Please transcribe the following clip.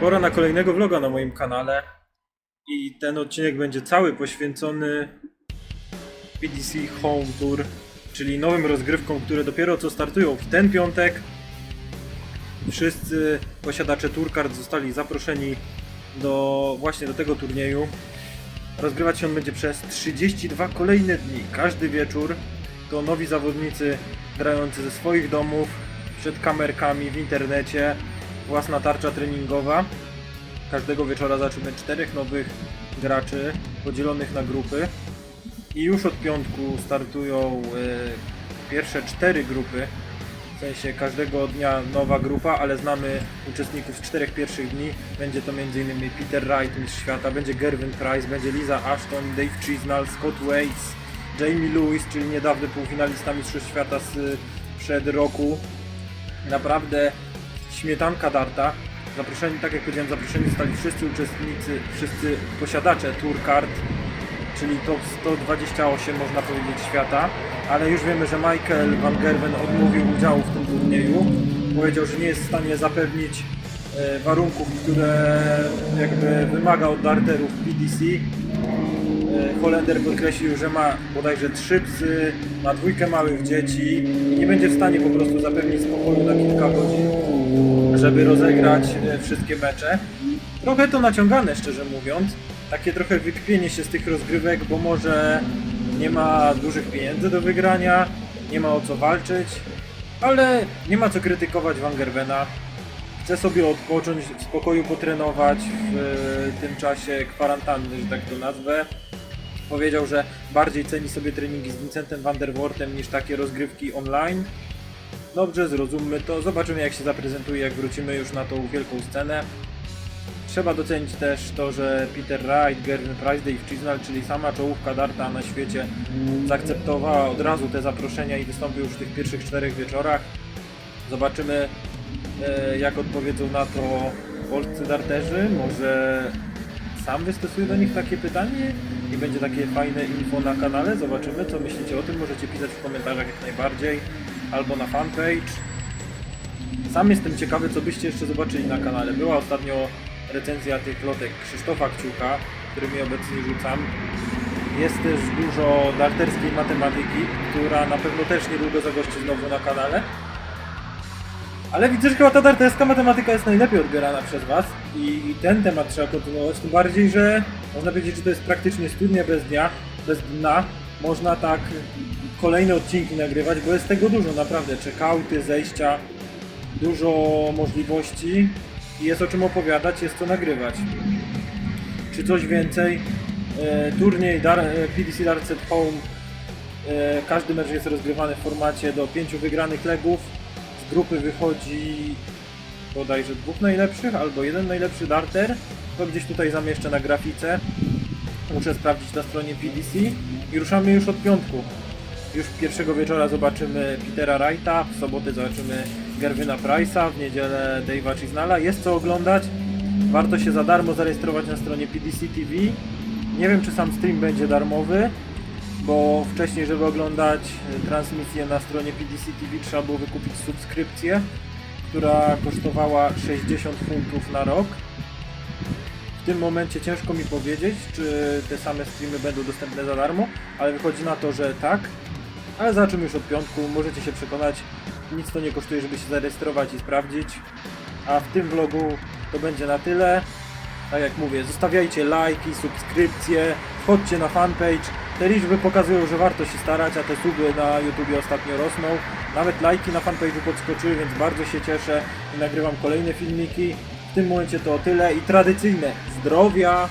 Pora na kolejnego vloga na moim kanale i ten odcinek będzie cały poświęcony PDC Home Tour, czyli nowym rozgrywkom, które dopiero co startują w ten piątek. Wszyscy posiadacze Tourcard zostali zaproszeni do właśnie do tego turnieju. Rozgrywać się on będzie przez 32 kolejne dni. Każdy wieczór to nowi zawodnicy grający ze swoich domów, przed kamerkami, w internecie, własna tarcza treningowa. Każdego wieczora zobaczymy czterech nowych graczy podzielonych na grupy. I już od piątku startują e, pierwsze cztery grupy. W sensie każdego dnia nowa grupa, ale znamy uczestników z czterech pierwszych dni. Będzie to m.in. Peter Wright, mistrz świata, będzie Gervin Price, będzie Liza Ashton, Dave Chisnall, Scott Waits, Jamie Lewis, czyli niedawny półfinalista Mistrzostw Świata z przed roku. Naprawdę śmietanka darta. Zaproszeni, tak jak powiedziałem, zaproszeni zostali wszyscy uczestnicy, wszyscy posiadacze Tour Card, czyli top 128 można powiedzieć świata, ale już wiemy, że Michael Van Gerwen odmówił udziału w tym turnieju. Powiedział, że nie jest w stanie zapewnić e, warunków, które jakby wymaga od darterów PDC. E, Holender podkreślił, że ma bodajże trzy psy, ma dwójkę małych dzieci i nie będzie w stanie po prostu zapewnić spokoju na kilka godzin, żeby rozegrać e, wszystkie mecze. Trochę to naciągane, szczerze mówiąc. Takie trochę wykpienie się z tych rozgrywek, bo może nie ma dużych pieniędzy do wygrania, nie ma o co walczyć, ale nie ma co krytykować Van Gerwena. Chce sobie odpocząć, w spokoju potrenować w e, tym czasie kwarantanny, że tak to nazwę. Powiedział, że bardziej ceni sobie treningi z Vincentem van der Wortem niż takie rozgrywki online. Dobrze, zrozummy to. Zobaczymy jak się zaprezentuje, jak wrócimy już na tą wielką scenę. Trzeba docenić też to, że Peter Wright, Gervin Price, Dave Chisnall, czyli sama czołówka darta na świecie, zaakceptowała od razu te zaproszenia i wystąpił już w tych pierwszych czterech wieczorach. Zobaczymy e, jak odpowiedzą na to polscy darterzy. Może sam wystosuję do nich takie pytanie i będzie takie fajne info na kanale. Zobaczymy co myślicie o tym. Możecie pisać w komentarzach jak najbardziej albo na fanpage. Sam jestem ciekawy, co byście jeszcze zobaczyli na kanale. Była ostatnio recenzja tych lotek Krzysztofa Kciuka, którymi obecnie rzucam. Jest też dużo darterskiej matematyki, która na pewno też niedługo zagości znowu na kanale. Ale widzę, że chyba ta darterska matematyka jest najlepiej odbierana przez Was i, i ten temat trzeba kontynuować, tym bardziej, że można powiedzieć, że to jest praktycznie studnia bez dnia, bez dna. Można tak kolejne odcinki nagrywać, bo jest tego dużo, naprawdę. Checkouty, zejścia, dużo możliwości i jest o czym opowiadać, jest co nagrywać. Czy coś więcej? E, turniej Dar- e, PDC Darts at Home. E, każdy mecz jest rozgrywany w formacie do pięciu wygranych legów. Grupy wychodzi bodajże dwóch najlepszych albo jeden najlepszy darter. To gdzieś tutaj zamieszczę na grafice. Muszę sprawdzić na stronie PDC i ruszamy już od piątku. Już pierwszego wieczora zobaczymy Petera Wrighta, w sobotę zobaczymy Gerwina Price'a, w niedzielę Dave'a Chisnalla. Jest co oglądać. Warto się za darmo zarejestrować na stronie PDC TV. Nie wiem, czy sam stream będzie darmowy, bo wcześniej, żeby oglądać e, transmisję na stronie PDC TV, trzeba było wykupić subskrypcję, która kosztowała 60 funtów na rok. W tym momencie ciężko mi powiedzieć, czy te same streamy będą dostępne za darmo, ale wychodzi na to, że tak. Ale zobaczymy już od piątku, możecie się przekonać. Nic to nie kosztuje, żeby się zarejestrować i sprawdzić. A w tym vlogu to będzie na tyle. Tak jak mówię, zostawiajcie lajki, subskrypcje, wchodźcie na fanpage. Te liczby pokazują, że warto się starać, a te suby na YouTubie ostatnio rosną. Nawet lajki na fanpage'u podskoczyły, więc bardzo się cieszę i nagrywam kolejne filmiki. W tym momencie to o tyle i tradycyjne zdrowia,